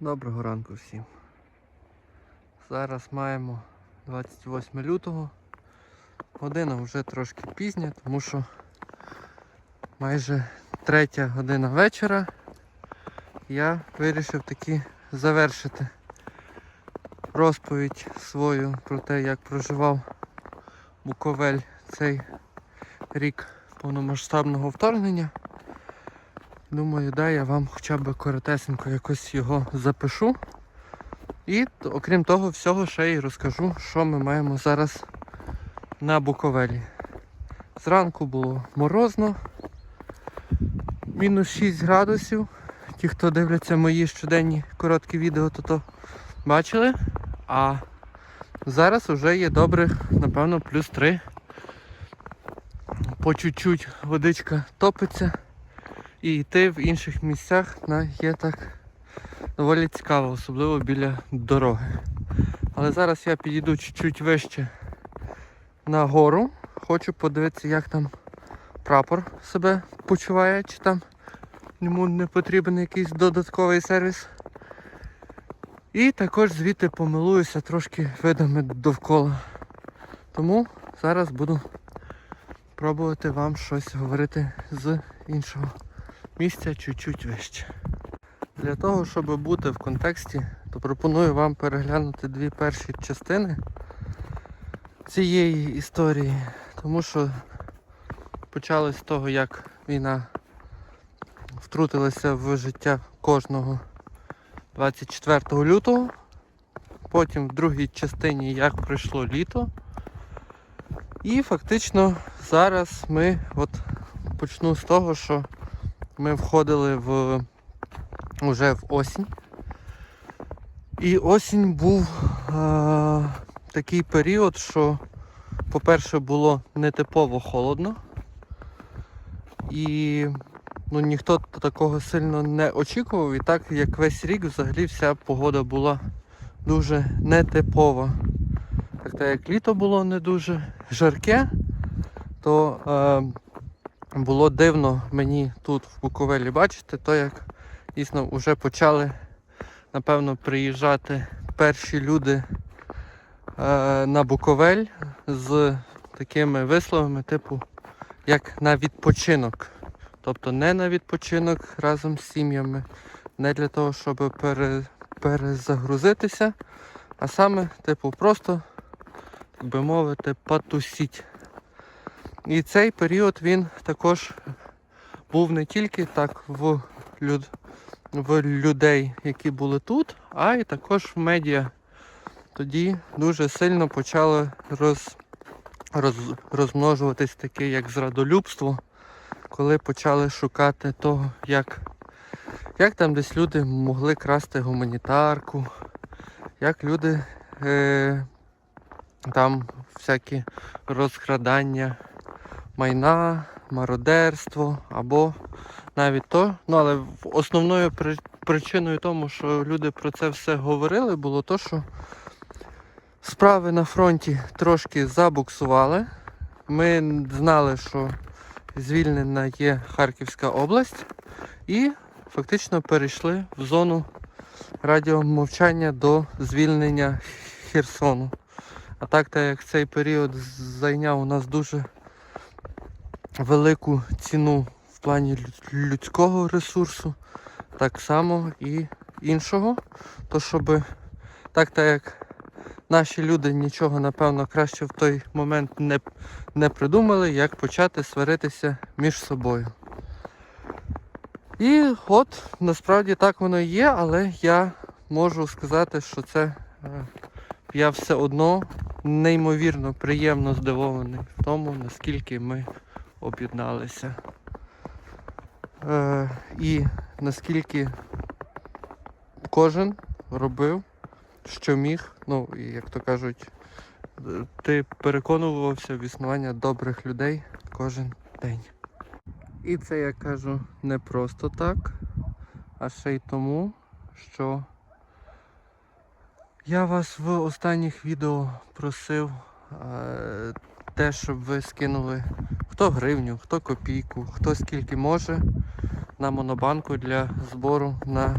Доброго ранку всім. Зараз маємо 28 лютого. Година вже трошки пізня, тому що майже третя година вечора. Я вирішив таки завершити розповідь свою про те, як проживав Буковель цей рік повномасштабного вторгнення. Думаю, да, я вам хоча б коротесенько якось його запишу. І окрім того всього ще й розкажу, що ми маємо зараз на Буковелі. Зранку було морозно, мінус 6 градусів. Ті, хто дивляться мої щоденні короткі відео, то то бачили. А зараз вже є добре, напевно, плюс 3. По чуть-чуть водичка топиться. І йти в інших місцях є так доволі цікаво, особливо біля дороги. Але зараз я підійду чуть-чуть вище на гору. Хочу подивитися, як там прапор себе почуває, чи там йому не потрібен якийсь додатковий сервіс. І також звідти помилуюся трошки видами довкола. Тому зараз буду пробувати вам щось говорити з іншого місця чуть-чуть вище. Для того, щоб бути в контексті, то пропоную вам переглянути дві перші частини цієї історії, тому що почалось з того, як війна втрутилася в життя кожного 24 лютого. Потім в другій частині як пройшло літо. І фактично зараз ми от почну з того, що ми входили в уже в осінь. І осінь був е, такий період, що, по-перше, було нетипово холодно. І ну, ніхто такого сильно не очікував. І так як весь рік взагалі вся погода була дуже нетипова. Так як літо було не дуже жарке, то е, було дивно мені тут в Буковелі бачити, то як дійсно вже почали напевно приїжджати перші люди е, на Буковель з такими висловами, типу, як на відпочинок. Тобто не на відпочинок разом з сім'ями, не для того, щоб пере, перезагрузитися, а саме, типу, просто, так би мовити, потусіть. І цей період він також був не тільки так в, люд... в людей, які були тут, а й також в медіа. Тоді дуже сильно почало роз... Роз... розмножуватись таке, як зрадолюбство, коли почали шукати того, як... як там десь люди могли красти гуманітарку, як люди е... там всякі розкрадання майна, мародерство або навіть то. Ну але основною причиною тому, що люди про це все говорили, було то, що справи на фронті трошки забуксували. Ми знали, що звільнена є Харківська область, і фактично перейшли в зону радіомовчання до звільнення Херсону. А так, так як цей період зайняв у нас дуже велику ціну в плані людського ресурсу, так само і іншого. То щоб так так як наші люди нічого, напевно, краще в той момент не, не придумали, як почати сваритися між собою. І от насправді так воно є, але я можу сказати, що це е, я все одно неймовірно приємно здивований в тому, наскільки ми об'єдналися. Е, і наскільки кожен робив, що міг, ну, і як то кажуть, ти переконувався в існування добрих людей кожен день. І це я кажу не просто так, а ще й тому, що я вас в останніх відео просив е, те, щоб ви скинули хто гривню, хто копійку, хто скільки може на монобанку для збору на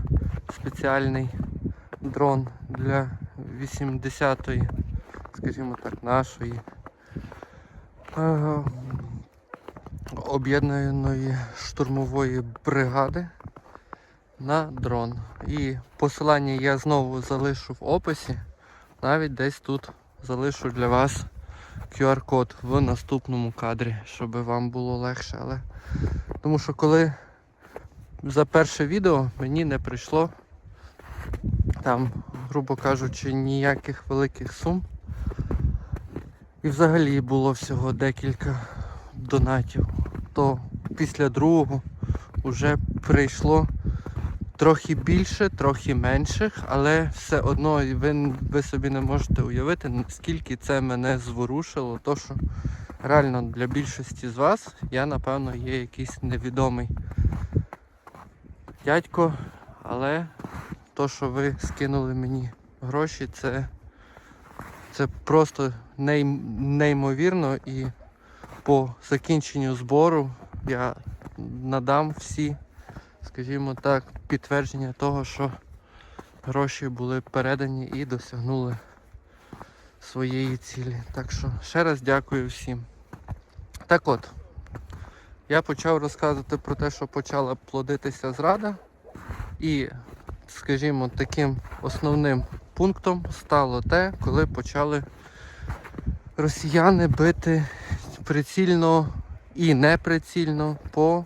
спеціальний дрон для 80-ї, скажімо так, нашої е, об'єднаної штурмової бригади на дрон. І посилання я знову залишу в описі. Навіть десь тут залишу для вас QR-код в наступному кадрі, щоб вам було легше. Але тому що коли за перше відео мені не прийшло там, грубо кажучи, ніяких великих сум. І взагалі було всього декілька донатів. То після другого вже прийшло трохи більше, трохи менших, але все одно ви, ви собі не можете уявити, наскільки це мене зворушило. То що реально для більшості з вас я напевно є якийсь невідомий дядько, але то, що ви скинули мені гроші, це, це просто неймовірно і по закінченню збору я надам всі, скажімо так, підтвердження того, що гроші були передані і досягнули своєї цілі. Так що ще раз дякую всім. Так от, я почав розказувати про те, що почала плодитися зрада. І, скажімо, таким основним пунктом стало те, коли почали росіяни бити прицільно і неприцільно по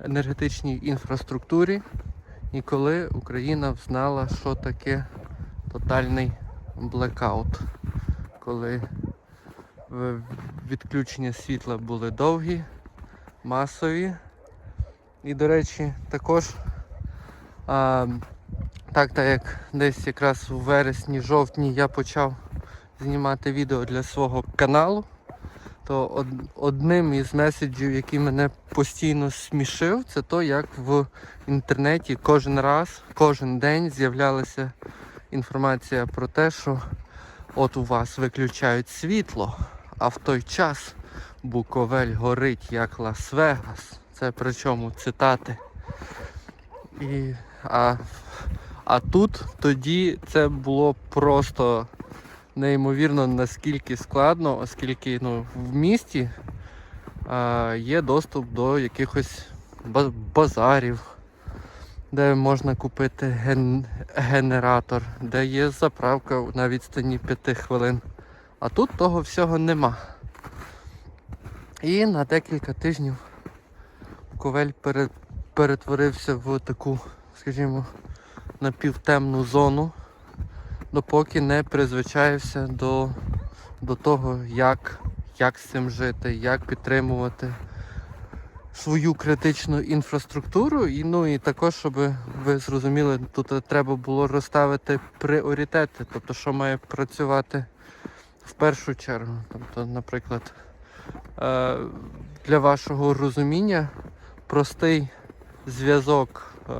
енергетичній інфраструктурі, і коли Україна взнала, що таке тотальний блекаут, коли відключення світла були довгі, масові. І, до речі, також а, так, так як десь якраз у вересні-жовтні я почав знімати відео для свого каналу, то од, одним із меседжів, який мене постійно смішив, це то, як в інтернеті кожен раз, кожен день з'являлася інформація про те, що от у вас виключають світло, а в той час Буковель горить як Лас-Вегас. Це причому цитати. І, а, а тут тоді це було просто неймовірно наскільки складно, оскільки ну, в місті а, є доступ до якихось базарів, де можна купити ген- генератор, де є заправка на відстані 5 хвилин. А тут того всього нема. І на декілька тижнів Ковель перетворився в таку, скажімо, напівтемну зону, допоки не призвичаєвся до, до того, як, як з цим жити, як підтримувати свою критичну інфраструктуру. І, ну, і також, щоб ви зрозуміли, тут треба було розставити пріоритети, тобто, що має працювати в першу чергу. Тобто, наприклад, е, для вашого розуміння простий зв'язок е,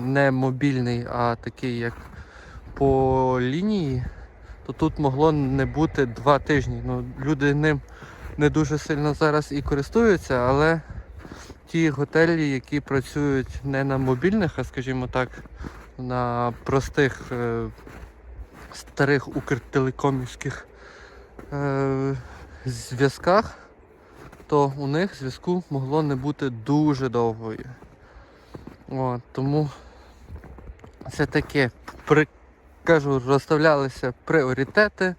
не мобільний, а такий як по лінії, то тут могло не бути два тижні. Ну, люди ним не дуже сильно зараз і користуються, але ті готелі, які працюють не на мобільних, а скажімо так, на простих е, старих укртелекомівських е, зв'язках, то у них зв'язку могло не бути дуже довгою. От, тому це таке, кажу, розставлялися пріоритети,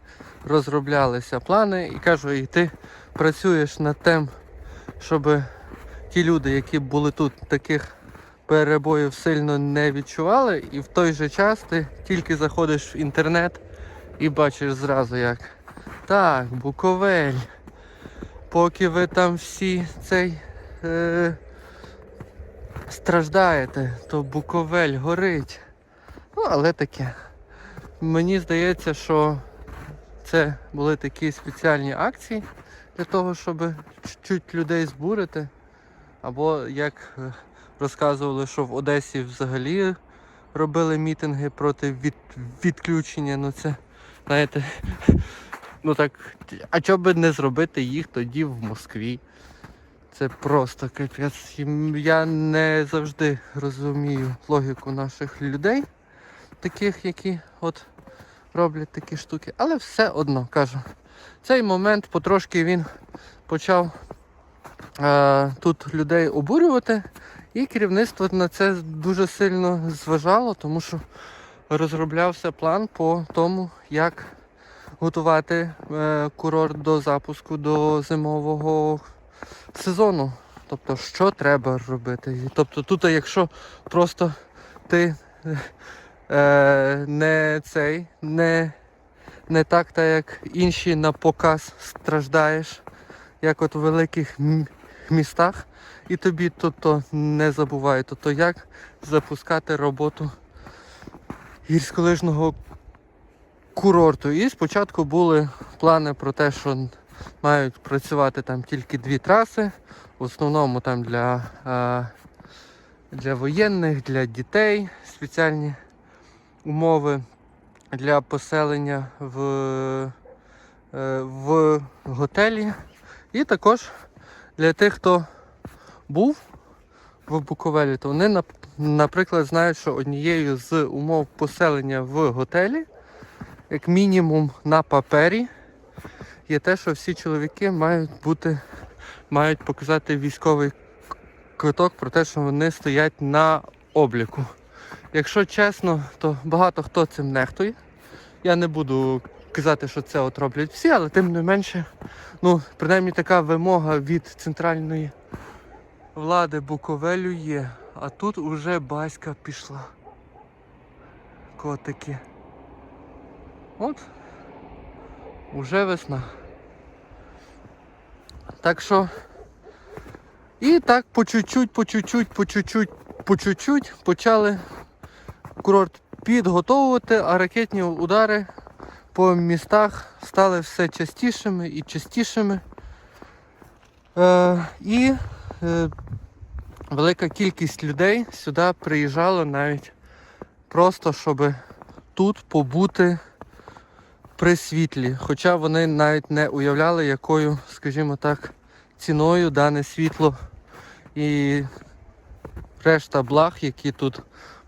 розроблялися плани і кажу, і ти працюєш над тим, щоб ті люди, які були тут, таких перебоїв сильно не відчували, і в той же час ти тільки заходиш в інтернет і бачиш зразу як. Так, Буковель. Поки ви там всі цей е, страждаєте, то Буковель горить. Ну, але таке. Мені здається, що це були такі спеціальні акції для того, щоб чуть-чуть людей збурити. Або як е, розказували, що в Одесі взагалі робили мітинги проти від, відключення. Ну це, знаєте, ну так, а чого би не зробити їх тоді в Москві? Це просто капець. Я не завжди розумію логіку наших людей, таких, які от роблять такі штуки. Але все одно кажу. Цей момент потрошки він почав е, тут людей обурювати, і керівництво на це дуже сильно зважало, тому що розроблявся план по тому, як готувати е, курорт до запуску до зимового сезону. Тобто, що треба робити. Тобто, тут, якщо просто ти е, не цей, не, не так, та як інші на показ страждаєш, як от в великих містах, і тобі то, то не забувай, то, то як запускати роботу гірськолижного курорту. І спочатку були плани про те, що мають працювати там тільки дві траси, в основному там для, е, для воєнних, для дітей спеціальні умови для поселення в, е, в готелі. І також для тих, хто був в Буковелі, то вони, наприклад, знають, що однією з умов поселення в готелі, як мінімум на папері, є те, що всі чоловіки мають бути, мають показати військовий квиток про те, що вони стоять на обліку. Якщо чесно, то багато хто цим нехтує. Я не буду казати, що це от роблять всі, але тим не менше, ну, принаймні така вимога від центральної влади Буковелю є. А тут уже баська пішла. Котики. От. Уже весна. Так що. І так по чуть-чуть, по чуть-чуть, по чуть-чуть, по чуть-чуть почали курорт підготовувати, а ракетні удари по містах стали все частішими і частішими. Е, і е, велика кількість людей сюди приїжджала навіть просто, щоб тут побути при світлі. Хоча вони навіть не уявляли, якою, скажімо так, ціною дане світло і решта благ, які тут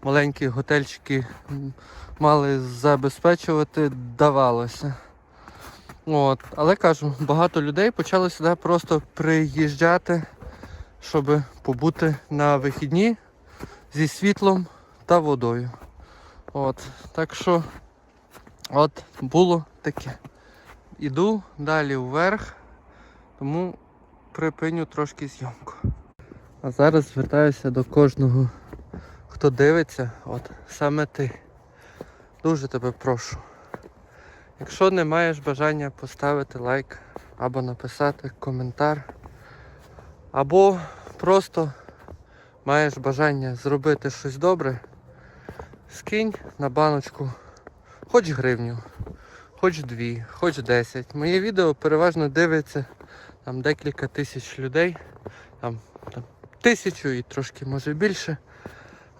маленькі готельчики мали забезпечувати, давалося. От. Але кажу, багато людей почали сюди просто приїжджати, щоб побути на вихідні зі світлом та водою. От. Так що от було таке. Іду далі вверх, тому припиню трошки зйомку. А зараз звертаюся до кожного, хто дивиться, от саме ти. Дуже тебе прошу. Якщо не маєш бажання поставити лайк або написати коментар, або просто маєш бажання зробити щось добре, скинь на баночку хоч гривню, хоч дві, хоч десять. Моє відео переважно дивиться там декілька тисяч людей, там, там тисячу і трошки може більше.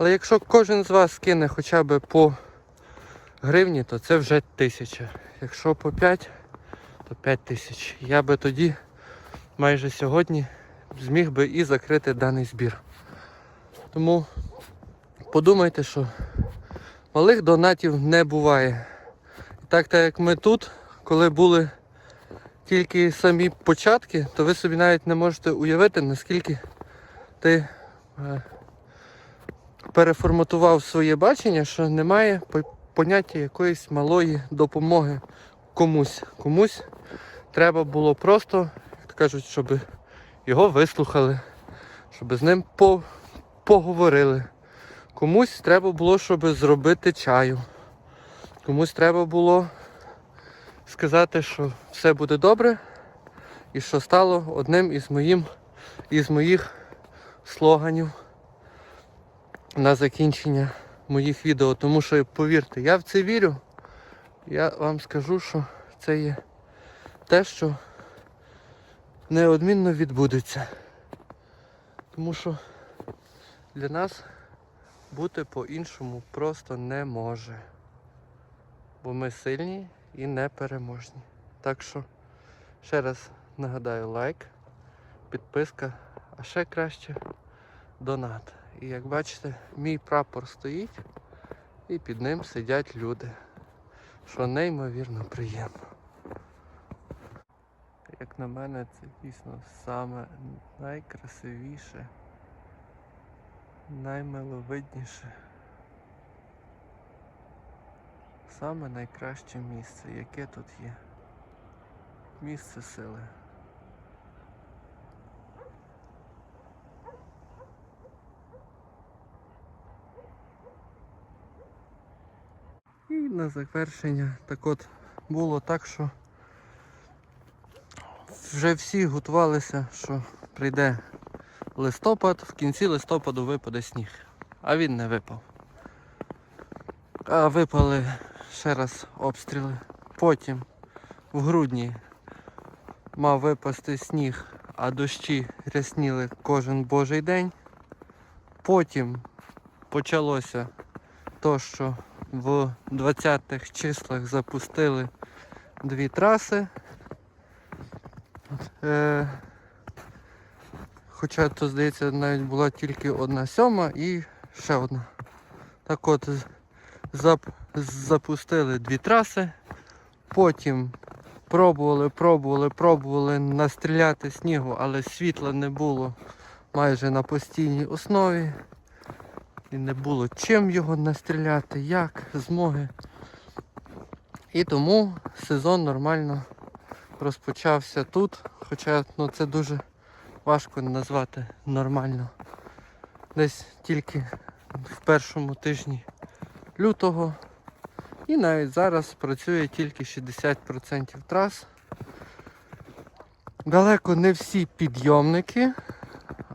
Але якщо кожен з вас скине хоча б по гривні, то це вже тисяча. Якщо по 5, то 5 тисяч. Я би тоді майже сьогодні зміг би і закрити даний збір. Тому подумайте, що малих донатів не буває. Так, так як ми тут, коли були тільки самі початки, то ви собі навіть не можете уявити, наскільки ти е, переформатував своє бачення, що немає поняття якоїсь малої допомоги комусь. Комусь треба було просто, як кажуть, щоб його вислухали, щоб з ним по- поговорили. Комусь треба було, щоб зробити чаю. Комусь треба було сказати, що все буде добре і що стало одним із, моїм, із моїх слоганів на закінчення моїх відео. Тому що, повірте, я в це вірю. Я вам скажу, що це є те, що неодмінно відбудеться. Тому що для нас бути по-іншому просто не може. Бо ми сильні і непереможні. Так що ще раз нагадаю лайк, підписка, а ще краще донат. І як бачите, мій прапор стоїть і під ним сидять люди, що неймовірно приємно. Як на мене, це дійсно саме найкрасивіше, наймиловидніше, саме найкраще місце, яке тут є. Місце сили. І на завершення так от було так, що вже всі готувалися, що прийде листопад, в кінці листопаду випаде сніг. А він не випав. А випали ще раз обстріли. Потім в грудні мав випасти сніг, а дощі рясніли кожен божий день. Потім почалося то, що в 20-х числах запустили дві траси. Е, хоча то, здається, навіть була тільки одна сьома і ще одна. Так от зап, запустили дві траси, потім пробували, пробували, пробували настріляти снігу, але світла не було майже на постійній основі. І не було чим його настріляти, як, змоги. І тому сезон нормально розпочався тут, хоча ну, це дуже важко назвати нормально. Десь тільки в першому тижні лютого. І навіть зараз працює тільки 60% трас. Далеко не всі підйомники,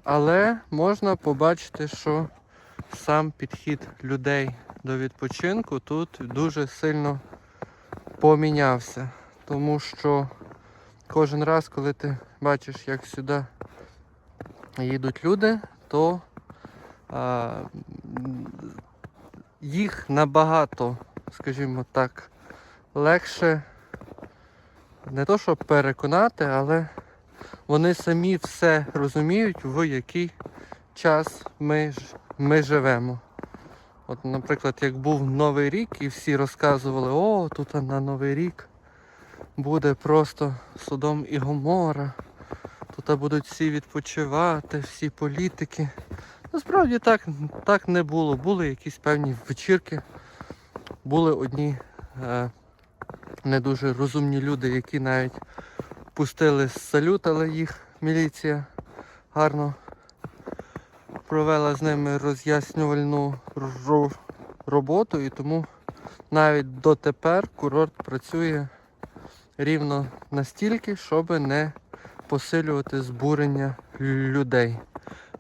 але можна побачити, що сам підхід людей до відпочинку тут дуже сильно помінявся. Тому що кожен раз, коли ти бачиш, як сюди їдуть люди, то а, їх набагато, скажімо так, легше не то, щоб переконати, але вони самі все розуміють, в який час ми, ми живемо. От, наприклад, як був Новий рік і всі розказували, о, тут на Новий рік буде просто Содом і Гомора. Тут будуть всі відпочивати, всі політики. Насправді так, так не було. Були якісь певні вечірки, були одні е, не дуже розумні люди, які навіть пустили салют, але їх міліція гарно провела з ними роз'яснювальну роботу і тому навіть дотепер курорт працює рівно настільки, щоб не посилювати збурення людей.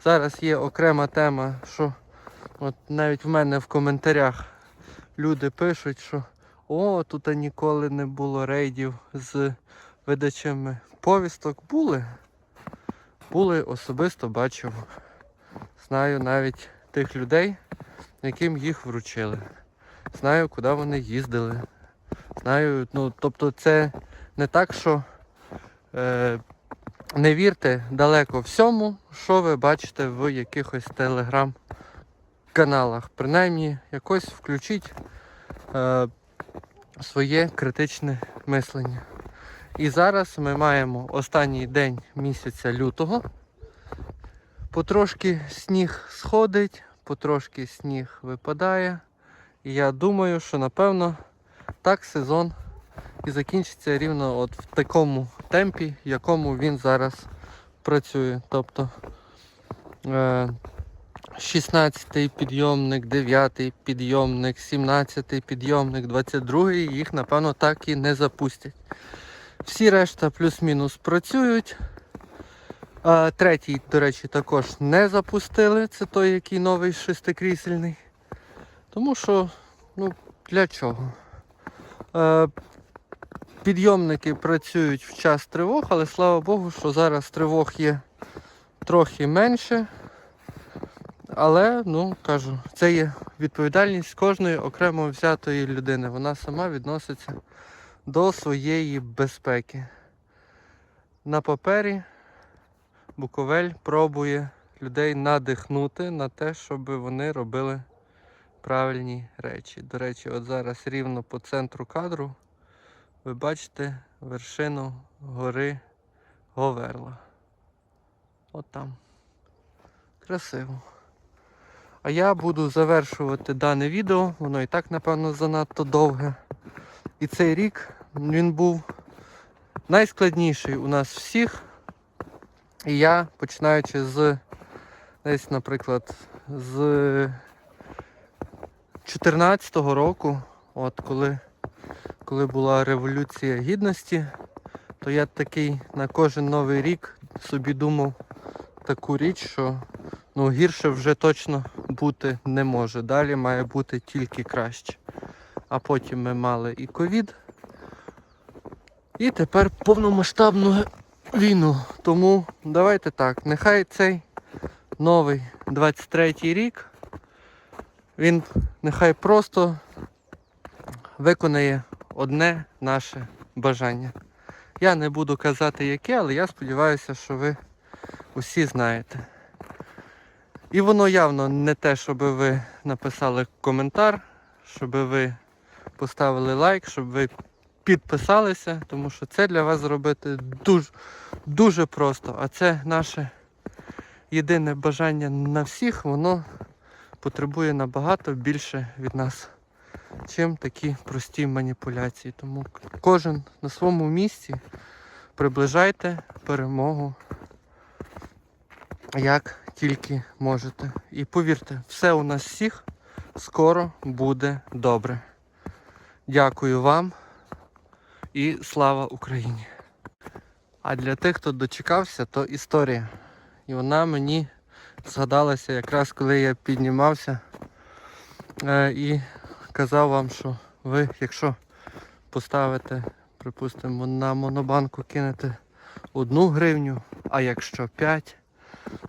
Зараз є окрема тема, що от навіть в мене в коментарях люди пишуть, що о, тут ніколи не було рейдів з видачами повісток. Були. Були, особисто бачив. Знаю навіть тих людей, яким їх вручили. Знаю, куди вони їздили. Знаю, ну, тобто це не так, що е, не вірте далеко всьому, що ви бачите в якихось телеграм-каналах. Принаймні, якось включіть е, своє критичне мислення. І зараз ми маємо останній день місяця лютого. Потрошки сніг сходить, потрошки сніг випадає. І я думаю, що напевно так сезон і закінчиться рівно от в такому темпі, в якому він зараз працює. Тобто е, 16-й підйомник, 9-й підйомник, 17-й підйомник, 22-й їх напевно так і не запустять. Всі решта плюс-мінус працюють. Третій, до речі, також не запустили. Це той, який новий шестикрісельний. Тому що, ну, для чого? Е, підйомники працюють в час тривог, але слава Богу, що зараз тривог є трохи менше. Але, ну, кажу, це є відповідальність кожної окремо взятої людини. Вона сама відноситься до своєї безпеки. На папері Буковель пробує людей надихнути на те, щоб вони робили правильні речі. До речі, от зараз рівно по центру кадру ви бачите вершину гори Говерла. От там. Красиво. А я буду завершувати дане відео, воно і так, напевно, занадто довге. І цей рік він був найскладніший у нас всіх. І я, починаючи з десь, наприклад, з 14-го року, от коли, коли була Революція Гідності, то я такий на кожен новий рік собі думав таку річ, що ну, гірше вже точно бути не може. Далі має бути тільки краще. А потім ми мали і ковід. І тепер повномасштабну війну. Тому давайте так, нехай цей новий 23-й рік, він нехай просто виконає одне наше бажання. Я не буду казати яке, але я сподіваюся, що ви усі знаєте. І воно явно не те, щоб ви написали коментар, щоб ви поставили лайк, щоб ви підписалися, тому що це для вас зробити дуже, дуже просто. А це наше єдине бажання на всіх, воно потребує набагато більше від нас, чим такі прості маніпуляції. Тому кожен на своєму місці приближайте перемогу як тільки можете. І повірте, все у нас всіх скоро буде добре. Дякую вам і слава Україні! А для тих, хто дочекався, то історія. І вона мені згадалася якраз коли я піднімався е, і казав вам, що ви, якщо поставите, припустимо, на монобанку кинете одну гривню, а якщо 5,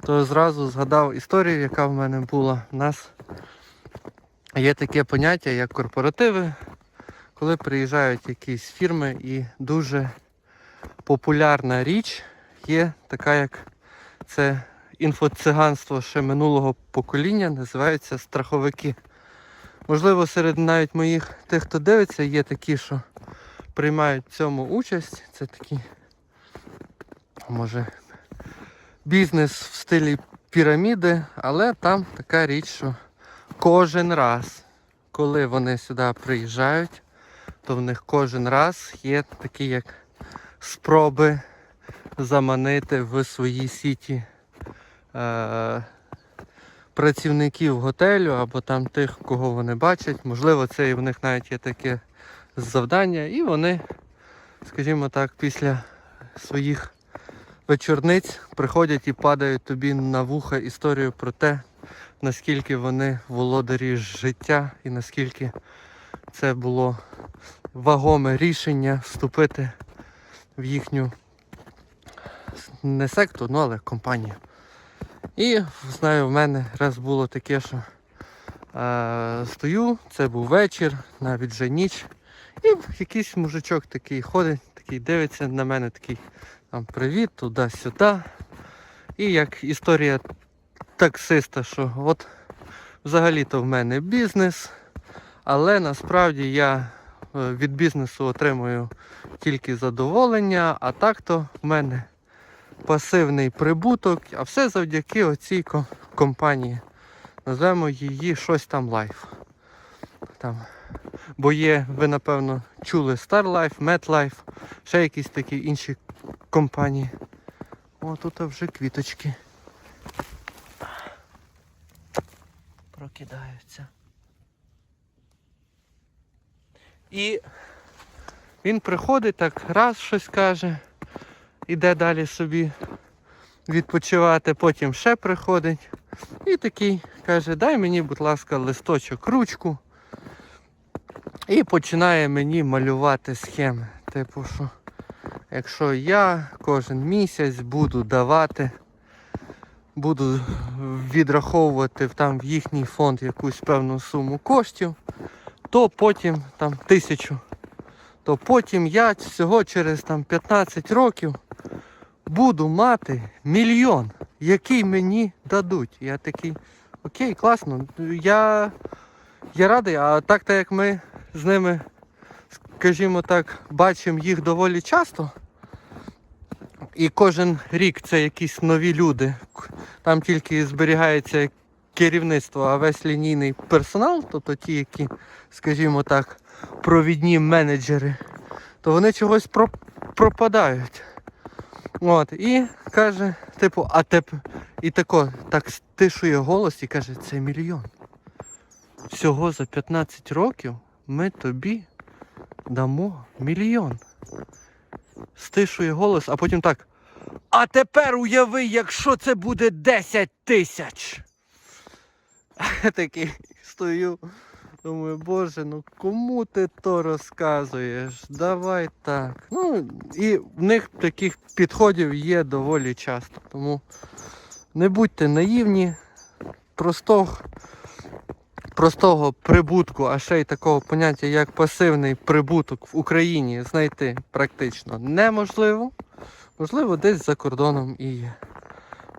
то зразу згадав історію, яка в мене була. У нас є таке поняття, як корпоративи, коли приїжджають якісь фірми і дуже популярна річ є така, як це інфоциганство ще минулого покоління, називаються страховики. Можливо, серед навіть моїх тих, хто дивиться, є такі, що приймають в цьому участь. Це такі, може, бізнес в стилі піраміди, але там така річ, що кожен раз, коли вони сюди приїжджають, то в них кожен раз є такі як спроби заманити в свої сіті е, працівників готелю або там тих, кого вони бачать. Можливо, це і в них навіть є таке завдання, і вони, скажімо так, після своїх вечорниць приходять і падають тобі на вуха історію про те, наскільки вони володарі життя і наскільки це було вагоме рішення вступити в їхню не секту, ну але компанію. І знаю, в мене раз було таке, що е, стою, це був вечір, навіть вже ніч. І якийсь мужичок такий ходить, такий дивиться на мене, такий там привіт, туди-сюди. І як історія таксиста, що от взагалі-то в мене бізнес, але насправді я е, від бізнесу отримую тільки задоволення, а так-то в мене пасивний прибуток, а все завдяки оцій компанії. Назвемо її щось там Life. Там. Бо є, ви напевно чули Star Life, MetLife, ще якісь такі інші компанії. О, тут вже квіточки. Прокидаються. І він приходить так, раз щось каже, іде далі собі відпочивати, потім ще приходить. І такий каже, дай мені, будь ласка, листочок, ручку. І починає мені малювати схеми. Типу, що якщо я кожен місяць буду давати, буду відраховувати там в їхній фонд якусь певну суму коштів, то потім там тисячу, то потім я всього через там 15 років буду мати мільйон, який мені дадуть. Я такий, окей, класно. Я, я радий, а так то як ми з ними, скажімо так, бачимо їх доволі часто. І кожен рік це якісь нові люди. Там тільки зберігається керівництво, а весь лінійний персонал, тобто ті, які, скажімо так, провідні менеджери, то вони чогось про- пропадають. От, і каже, типу, а теп... і тако, так стишує голос і каже, це мільйон. Всього за 15 років ми тобі дамо мільйон. Стишує голос, а потім так. А тепер уяви, якщо це буде 10 тисяч. Такий стою. Думаю, боже, ну кому ти то розказуєш? Давай так. Ну, і в них таких підходів є доволі часто. Тому не будьте наївні, простого, простого прибутку, а ще й такого поняття, як пасивний прибуток в Україні знайти практично неможливо. Можливо, десь за кордоном і є.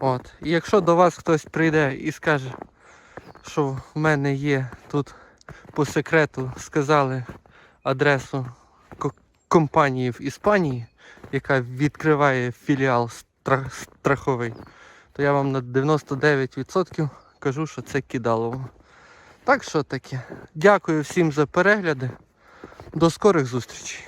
От. І якщо до вас хтось прийде і скаже, що в мене є тут по секрету сказали адресу компанії в Іспанії, яка відкриває філіал страховий, то я вам на 99% кажу, що це кидалово. Так що таке. Дякую всім за перегляди. До скорих зустрічей.